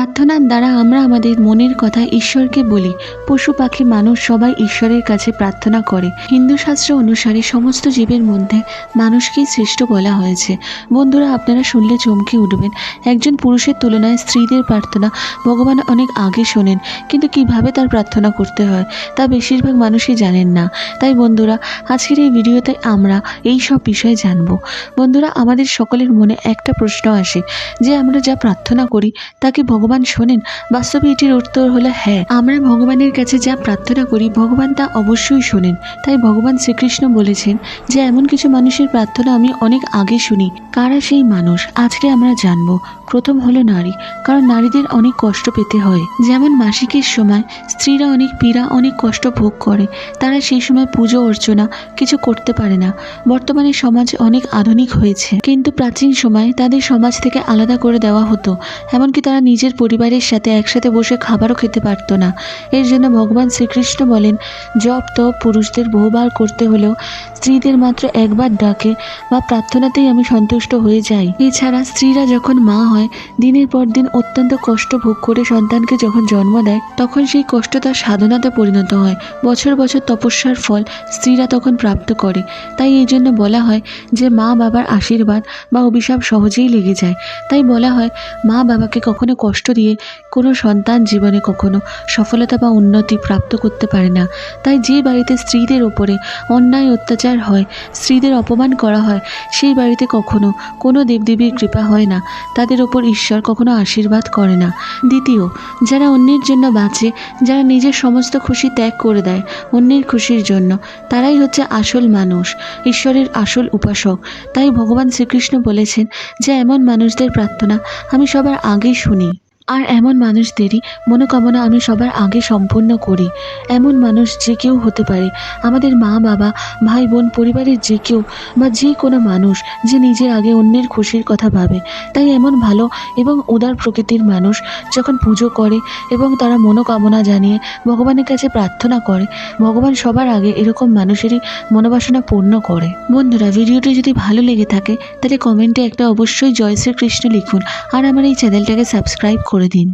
প্রার্থনার দ্বারা আমরা আমাদের মনের কথা ঈশ্বরকে বলি। পশু, পাখি, মানুষ সবাই ঈশ্বরের কাছে প্রার্থনা করে। হিন্দু শাস্ত্র অনুসারে সমস্ত জীবের মধ্যে মানুষকেই শ্রেষ্ঠ বলা হয়েছে। বন্ধুরা, আপনারা শুনলে চমকে উঠবেন। একজন পুরুষের তুলনায় স্ত্রীদের প্রার্থনা ভগবান অনেক আগে শোনেন, কিন্তু কীভাবে তার প্রার্থনা করতে হয় তা বেশিরভাগ মানুষই জানেন না। তাই বন্ধুরা, আজকের এই ভিডিওতে আমরা এই সব বিষয়ে জানব। বন্ধুরা, আমাদের সকলের মনে একটা প্রশ্ন আসে, যে আমরা যা প্রার্থনা করি তাকে কি ভগবান শোনেন, বাস্তবে এটির উত্তর হলো হ্যাঁ। আমরা ভগবানের কাছে যা প্রার্থনা করি, ভগবান তা অবশ্যই শোনেন। তাই ভগবান শ্রীকৃষ্ণ বলেছেন যে, এমন কিছু মানুষের প্রার্থনা আমি অনেক আগে শুনি। কারা সেই মানুষ? আজকে আমরা জানব। প্রথম হলো নারী, কারণ নারীদের অনেক কষ্ট পেতে হয়। যেমন মাসিকের সময়, স্ত্রীরা অনেক পীড়া, অনেক কষ্ট ভোগ করে। তারা সেই সময় পুজো অর্চনা কিছু করতে পারে না। বর্তমানে সমাজ অনেক আধুনিক হয়েছে। কিন্তু প্রাচীন সময় তাদের সমাজ থেকে আলাদা করে দেওয়া হতো। এমনকি তারা নিজের পরিবারের সাথে একসাথে বসে খাবারও খেতে পারতো না। এর জন্য ভগবান শ্রীকৃষ্ণ বলেন জপ তপ পুরুষদের বহুবার করতে হলেও স্ত্রীদের মাত্র একবার ডাকে বা প্রার্থনাতেই আমি সন্তুষ্ট হয়ে যাই। এছাড়া স্ত্রীরা যখন মা হয়, দিনের পর দিন অত্যন্ত কষ্ট ভোগ করে সন্তানকে যখন জন্ম দেয়, তখন সেই কষ্ট তার সাধনাতে পরিণত হয়। বছর বছর তপস্যার ফল স্ত্রীরা তখন প্রাপ্ত করে। তাই এই জন্য বলা হয় যে মা বাবার আশীর্বাদ বা অভিশাপ সহজেই লেগে যায়। তাই বলা হয়, মা বাবাকে কখনো কষ্ট দিয়ে কোনো সন্তান জীবনে কখনো সফলতা বা উন্নতি প্রাপ্ত করতে পারে না। তাই যে বাড়িতে স্ত্রীদের ওপরে অন্যায়, অত্যাচার হয়, স্ত্রীদের অপমান করা হয়, সেই বাড়িতে কখনো কোনো দেবদেবীর কৃপা হয় না। তাদের ওপর ঈশ্বর কখনো আশীর্বাদ করে না। দ্বিতীয়, যারা অন্যের জন্য বাঁচে, যারা নিজের সমস্ত খুশি ত্যাগ করে দেয় অন্যের খুশির জন্য, তারাই হচ্ছে আসল মানুষ, ঈশ্বরের আসল উপাসক। তাই ভগবান শ্রীকৃষ্ণ বলেছেন যে, এমন মানুষদের প্রার্থনা আমি সবার আগে শুনি। আর এমন মানুষদেরই মনোকামনা আমি সবার আগে সম্পূর্ণ করি। এমন মানুষ যে কেউ হতে পারে। আমাদের মা, বাবা, ভাই, বোন, পরিবারের যে কেউ বা যে কোনো মানুষ যে নিজের আগে অন্যের খুশির কথা ভাবে। তাই এমন ভালো এবং উদার প্রকৃতির মানুষ যখন পুজো করে এবং তারা মনোকামনা জানিয়ে ভগবানের কাছে প্রার্থনা করে, ভগবান সবার আগে এরকম মানুষেরই মনোবাসনা পূর্ণ করে। বন্ধুরা, ভিডিওটি যদি ভালো লেগে থাকে, তাহলে কমেন্টে একটা অবশ্যই জয় শ্রীকৃষ্ণ লিখুন। আর আমার এই চ্যানেলটাকে সাবস্ক্রাইব করে দিন।